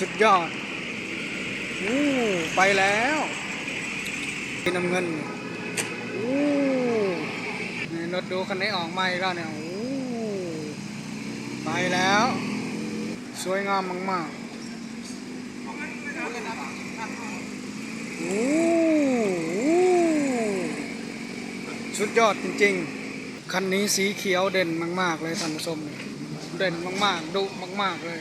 สุดยอดอู้ไปแล้วสีน้ำเงินอู้นี่รถดูคันนี้ออกมาอีกแล้วเนี่ยอู้ไปแล้ว สวยงามมากๆอู้สุดยอดจริงๆ คันนี้สีเขียวเด่นมาก ๆ เลยท่านผู้ชม เด่นมากๆ ดุมาก ๆ เลย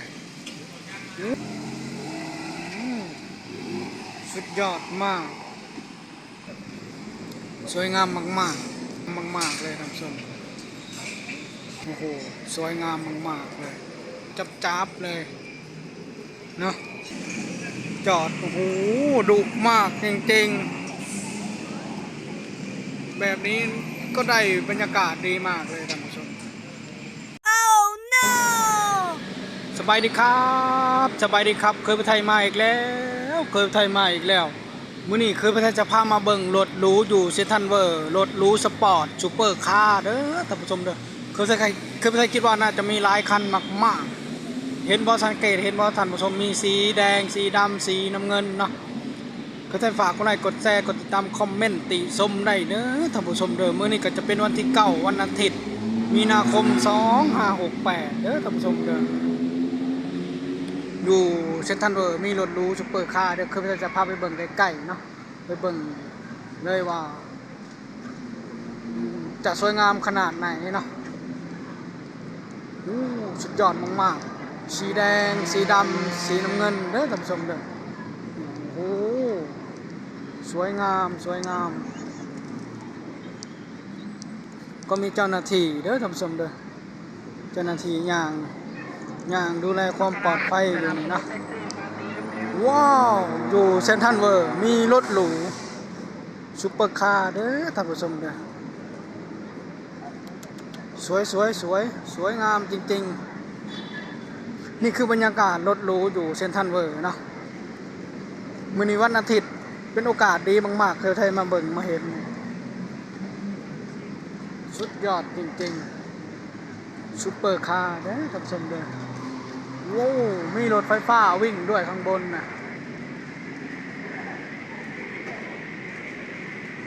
สุดยอดมาก สวยงามมากๆ มาก ๆ เลยท่านผู้ชมโอ้โห สวยงามมาก ๆ เลย จับจับๆเลย เนาะจอด โอ้โห ดุมาก จริง ๆ แบบนี้ก็ได้บรรยากาศดีมากเลยท่านผู้ชม Oh no! สบายดีครับ สบายดีครับ เคยไปไทยมาอีกแล้ว เคยไปไทยมาอีกแล้วมื้อนี้เคยไปไทยจะพามาเบิ่งรถหรูอยู่เซทันเวอร์รถหรูสปอร์ตซูเปอร์คาร์เด้อท่านผู้ชมเด้อเคยไปไทยเคยไปไทยคิดว่าน่าจะมีหลายคันมากๆ เห็นบ่สังเกตเห็นบ่ท่านผู้ชมมีสีแดง สีดำสีน้ำเงินเนาะเคยไทยฝากกดไลค์กดแชร์กดติดตามคอมเมนต์ติชมได้เด้อท่านผู้ชมเด้อมื้อนี้ก็จะเป็นวันที่เก้าวันอาทิตย์มีนาคม 2568เด้อท่านผู้ชมเด้อ อยู่เซนทรันเวอร์มีรถรูซุปเปอร์คาร์เดี๋ยวคือจะพาไปเบิ่งใกล้ๆเนาะไปเบิ่งเลยว่า จะสวยงามขนาดไหนเนาะอู้สุดยอดมากๆ สีแดง สีดำ สีน้ำเงินเด้อท่านผู้ชมเด้อโอ้สวยงาม สวยงาม ก็มีเจ้าหน้าที่เด้อท่านผู้ชมเด้อเจ้าหน้าที่ย่าง อย่างดูแลความปลอดภัยอยู่นี่นะ ว้าว อยู่เซนทรันเวอร์ มีรถหรูซุปเปอร์คาร์เด้อท่านผู้ชมเด้อสวยสวยสวยสวยงามจริง ๆ นี่คือบรรยากาศรถหรูอยู่เซนทรันเวอร์นะมื้อนี้วันอาทิตย์เป็นโอกาสดีมากๆเคยไทยมาเบิ่งมาเห็น สุดยอดจริง ๆซุปเปอร์คาร์เด้อท่านผู้ชมเด้อ ว้าวมีรถไฟฟ้าวิ่งด้วยข้างบนน่ะ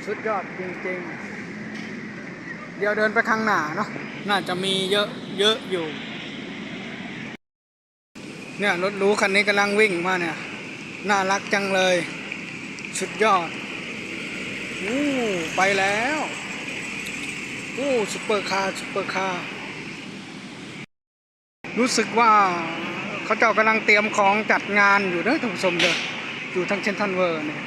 สุดยอดจริงๆ เดี๋ยวเดินไปข้างหน้าเนาะน่าจะมีเยอะเยอะอยู่ เนี่ยรถรู้คันนี้กำลังวิ่งมาเนี่ย น่ารักจังเลย สุดยอดอู้ไปแล้วอู้ซุปเปอร์คาร์ซุปเปอร์คาร์ รู้สึกว่าเขาเจ้ากำลังเตรียมของจัดงานอยู่เด้อท่านผู้ชมเด้ออยู่ทางเชนทันเวอร์เนี่ย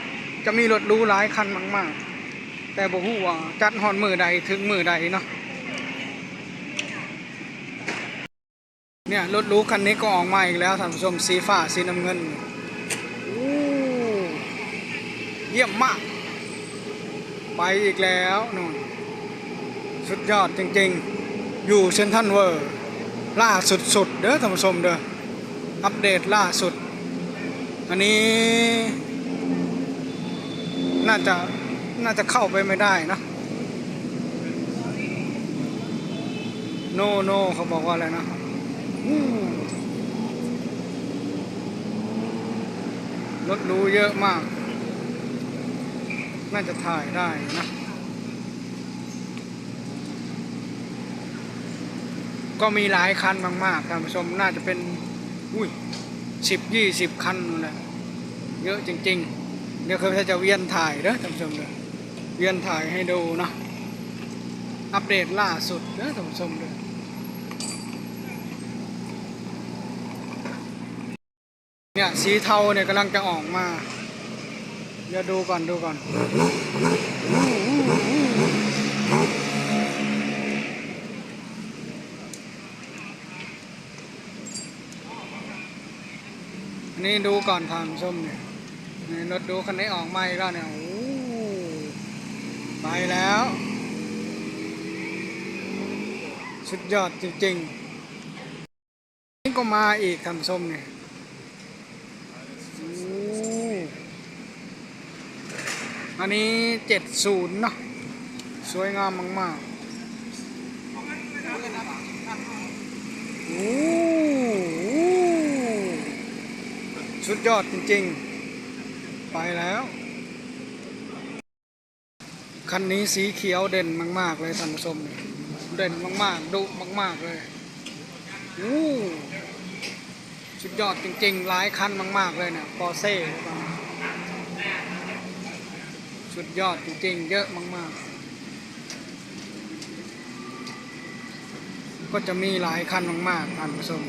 จะมีรถรูหลายคันมาก ๆ แต่บอกว่าจัดฮอนมือใดถึงมือใดเนาะเนี่ยรถรูคันนี้ก็ออกมาอีกแล้วท่านผู้ชมสีฟ้าสีน้ำเงินอู้เยี่ยมมาก ไปอีกแล้วนู่นสุดยอดจริง ๆ อยู่เซนทันเวอร์ ล่าสุดๆเด้อท่านผู้ชมเด้ออัปเดตล่าสุด อันนี้ น่าจะน่าจะเข้าไปไม่ได้นะโนโนเขาบอกว่าอะไรนะรถรู้เยอะมาก น่าจะถ่ายได้นะ ก็มีหลายคันมากๆท่านผู้ชมน่าจะเป็นอุ้ยสิบยี่สิบคันนู่นแหละเยอะจริง ๆ เดี๋ยวเขาจะเวียนถ่ายเด้อท่านผู้ชมเด้อเวียนถ่ายให้ดูนะอัปเดตล่าสุดเด้อท่านผู้ชมเด้อเนี่ยสีเทาเนี่ยกำลังจะออกมา เดี๋ยวดูก่อนดูก่อน นนี้ดูก่อนทางส้มเนี่ยนี่รถดูคันนี้ออกมาอีกแล้วเนี่ยโอ้ไปแล้ว สุดยอดจริงๆ นี่ก็มาอีกทำส้มเนี่ยอ้อันนี้เจ็ดศูนย์เนาะสวยงามมากๆโอ้ สุดยอดจริงๆ ไปแล้ว คันนี้สีเขียวเด่นมาก ๆ เลยท่านผู้ชมเด่นมากๆ ดุมาก ๆ เลยอู้สุดยอดจริงๆ หลายคันมาก ๆ เลยเนี่ยปอเซ่สุดยอดจริงๆ เยอะมาก ๆก็จะมีหลายคันมากๆท่านผู้ชม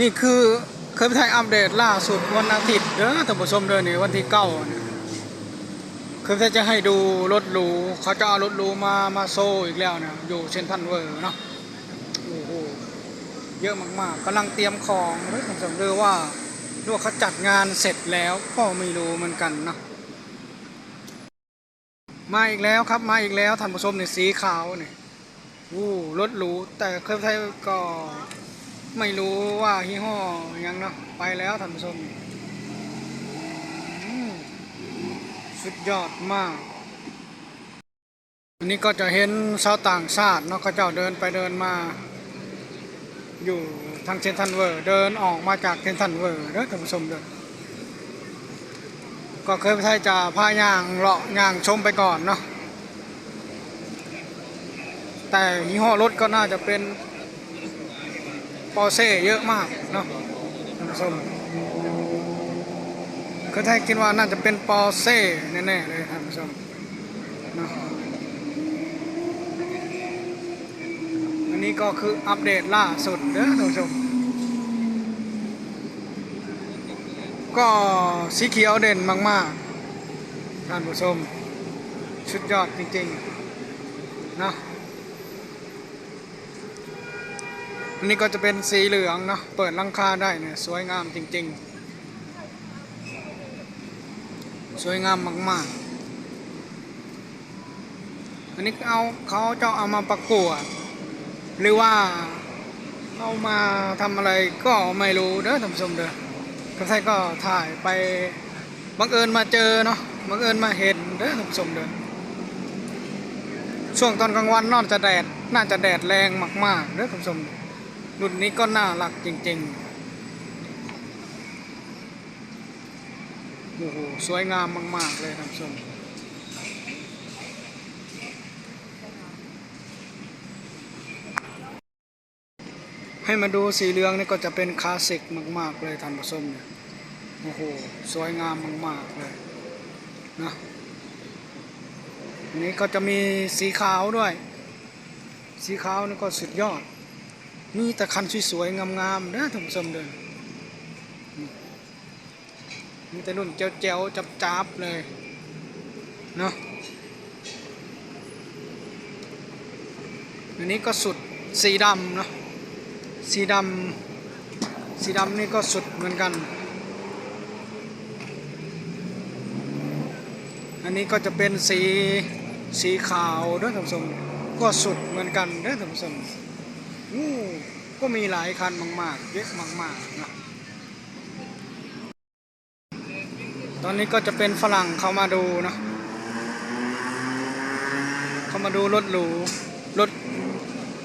นี่คือเคยไปถ่ายอัปเดตล่าสุดวันอาทิตย์เด้อท่านผู้ชมเด้อนี่วันที่เก้าเนี่ยเคยไปจะให้ดูรถหรูเขาจะเอารถหรูมามาโซอีกแล้วเนี่ยอยู่เซนทันเวอร์เนาะโอ้โหเยอะมากๆกำลังเตรียมของเด้อท่านผู้ชมเด้อว่าดูว่าเขาจัดงานเสร็จแล้วก็ไม่รู้เหมือนกันเนาะมาอีกแล้วครับมาอีกแล้วท่านผู้ชมนี่สีขาวเนี่อู้รถหรูแต่เคยไปถ่ายก็ ไม่รู้ว่ายี่ห้อยังเนาะไปแล้วท่านผู้ชมสุดยอดมาก อันนี้ก็จะเห็นชาวต่างชาติเนาะเขาเจ้าเดินไปเดินมา อยู่ทางเซนทันเวอร์เดินออกมาจากเซนทันเวอร์เด้อท่านผู้ชมเด้อก็เคยไปไทยจะพาย่างเลาะย่างชมไปก่อนเนาะแต่ยี่ห้อรถก็น่าจะเป็น ปอร์เซ่เยอะมากเนาะท่านผู้ชมก็ถ้าคิดว่าน่าจะเป็นปอร์เซ่แน่ๆเลยท่านผู้ชมเนาะอันนี้ก็คืออัปเดตล่าสุดเด้อท่านผู้ชมก็สีเขียวเด่นมากๆท่านผู้ชมสุดยอดจริงๆเนาะ อันนี้ก็จะเป็นสีเหลืองเนาะเปิดลังคาได้เนี่ยสวยงามจริง ๆ สวยงามมากๆ อันนี้เอาเขาจะเอามาประกวด หรือว่าเอามาทำอะไรก็ไม่รู้เด้อท่านผู้ชมเด้อก็ใช่ก็ถ่ายไปบังเอิญมาเจอเนาะบังเอิญมาเห็นเด้อท่านผู้ชมเด้อช่วงตอนกลางวันน่าจะแดด น่าจะแดดแรงมากๆเด้อท่านผู้ชม รุ่นนี้ก็น่ารักจริงๆ โอ้โห สวยงามมากๆเลยท่านผู้ชมให้มาดูสีเหลืองนี่ก็จะเป็นคลาสสิกมาก ๆ เลยท่านผู้ชมเนี่ย โอ้โห สวยงามมาก ๆ เลยนะนนี้ก็จะมีสีขาวด้วย สีขาวนี่ก็สุดยอด มีแต่คันสวยๆงามๆนะท่านผู้ชมเดินมีแต่รุ่นเจ๋วๆจับๆเลยเนาะอันนี้ก็สุดสีดำเนาะสีดำสีดำนี่ก็สุดเหมือนกัน อันนี้ก็จะเป็นสีสีขาวด้วยท่านผู้ชมก็สุดเหมือนกันด้วยท่านผู้ชม ก็มีหลายคันมาก ๆ เยอะมากๆนะตอนนี้ก็จะเป็นฝรั่งเขามาดูนะเขามาดูรถหรูรถ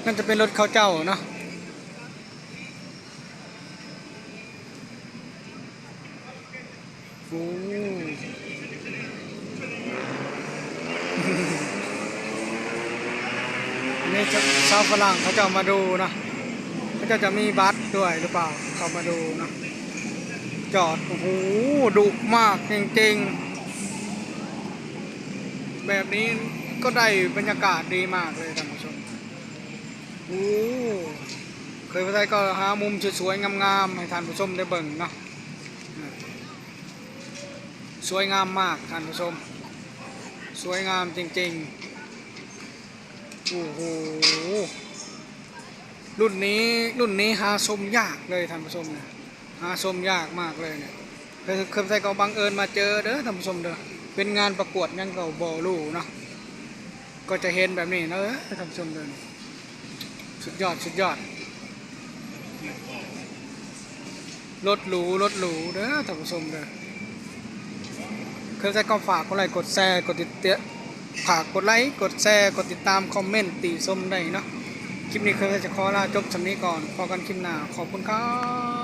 น่าจะเป็นรถเขาเจ้าเนาะโอ้าวฝรั่งเขาจะมาดูนะเขาจะจะมีบัสด้วยหรือเปล่าเขามาดูนะจอดโอ้โหดุมากจริงๆ แบบนี้ก็ได้บรรยากาศดีมากเลยท่านผู้ชมโอ้เคยไปไทยก็หามุมสวยๆงามๆให้ท่านผู้ชมได้เบิ่งเนาะสวยงามมากท่านผู้ชม สวยงามจริงๆ โอ้โหรุ่นนี้รุ่นนี้หาชมยากเลยท่านผู้ชมเนี่ยหาชมยากมากเลยเนี่ยเคยเคยใส่ก็บังเอิญมาเจอเด้อท่านผู้ชมเด้อเป็นงานประกวดยังเก่าบอลูเนาะก็จะเห็นแบบนี้เนอะท่านผู้ชมเด้อสุดยอดสุดยอดรถหรูรถหรูเด้อท่านผู้ชมเด้อเคยใส่ก็ฝากกดไลค์กดแชร์กดติดเตะ ฝากกดไลค์กดแชร์กดติดตามคอมเมนต์ติชมได้เนาะคลิปนี้เคยจะขอลาจบสำนี้ก่อนพอกันคลิปหน้าขอบคุณครับ